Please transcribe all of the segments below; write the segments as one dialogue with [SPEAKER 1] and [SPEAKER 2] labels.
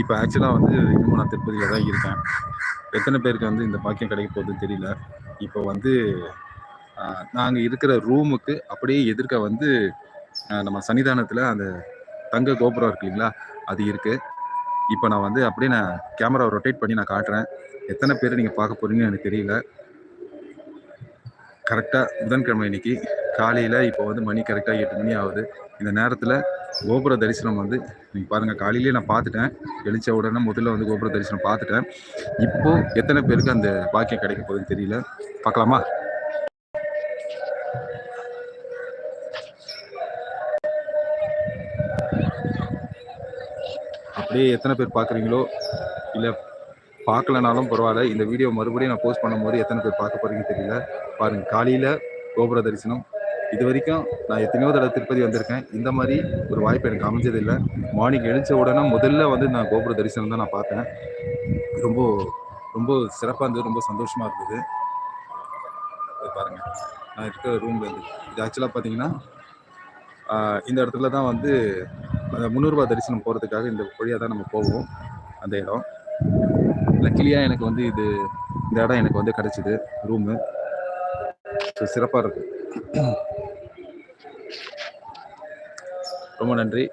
[SPEAKER 1] இப்போ ஆக்சுவலாக வந்து இன்னமும் நான் திருப்பதியில் தான் இருக்கேன். எத்தனை பேருக்கு வந்து இந்த பாக்கியம் கிடைக்க போகுதுன்னு தெரியல. இப்போ வந்து நாங்கள் இருக்கிற ரூமுக்கு அப்படியே எதிர்க்க வந்து நம்ம சன்னிதானத்தில் அந்த தங்க கோபுரம் இருக்கு இல்லைங்களா? அது இருக்குது இப்போ நான் வந்து அப்படியே நான் கேமரா ரொட்டேட் பண்ணி நான் காட்டுறேன். எத்தனை பேர் நீங்கள் பார்க்க போகிறீங்கன்னு எனக்கு தெரியல. கரெக்டாக புதன்கிழமை இன்னைக்கு காலையில் இப்போ வந்து மணி கரெக்டாக எட்டு மணி ஆகுது. இந்த நேரத்தில் கோபுர தரிசனம் வந்து நீங்கள் பாருங்கள் காலையிலேயே நான் பார்த்துட்டேன். எழுச்ச உடனே முதல்ல வந்து கோபுர தரிசனம் பார்த்துட்டேன். இப்போது எத்தனை பேருக்கு அந்த பாக்கியம் கிடைக்க போகுதுன்னு தெரியல. பார்க்கலாமா? அப்படியே எத்தனை பேர் பார்க்குறீங்களோ இல்லை பார்க்கலனாலும் பரவாயில்ல. இந்த வீடியோ மறுபடியும் நான் போஸ்ட் பண்ணும்போது எத்தனை பேர் பார்க்க போகிறீங்கன்னு தெரியல. பாருங்கள் காலையில் கோபுர தரிசனம் இது வரைக்கும் நான் எத்தனையோ தடவை திருப்பதி வந்திருக்கேன். இந்த மாதிரி ஒரு வாய்ப்பு எனக்கு அமைஞ்சதில்லை மார்னிங் எழுந்த உடனே முதல்ல வந்து நான் கோபுர தரிசனம் தான் நான் பார்த்தேன். ரொம்ப ரொம்ப சிறப்பாக இருந்தது ரொம்ப சந்தோஷமாக இருந்தது. பாருங்கள் நான் இருக்கிற ரூம் இருந்து. இது ஆக்சுவலாக பார்த்தீங்கன்னா இந்த இடத்துல தான் வந்து அந்த முந்நூறுபா தரிசனம் போகிறதுக்காக இந்த வழியாக தான் நம்ம போவோம். அந்த இடம். லக்கிலியாக எனக்கு வந்து இது இந்த இடம் எனக்கு வந்து கிடைச்சிது. ரூமு ஸோ சிறப்பாக இருக்குது ரொம்ப நன்றி.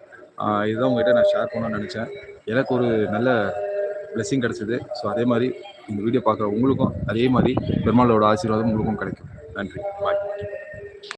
[SPEAKER 1] இதுதான் உங்ககிட்ட நான் ஷேர் பண்ணணும்னு நினச்சேன். எனக்கு ஒரு நல்ல blessing கிடச்சிது. ஸோ அதே மாதிரி இந்த வீடியோ பார்க்குற உங்களுக்கும் அதே மாதிரி பெருமாளோட ஆசீர்வாதம் உங்களுக்கும் கிடைக்கும். நன்றி. பாய்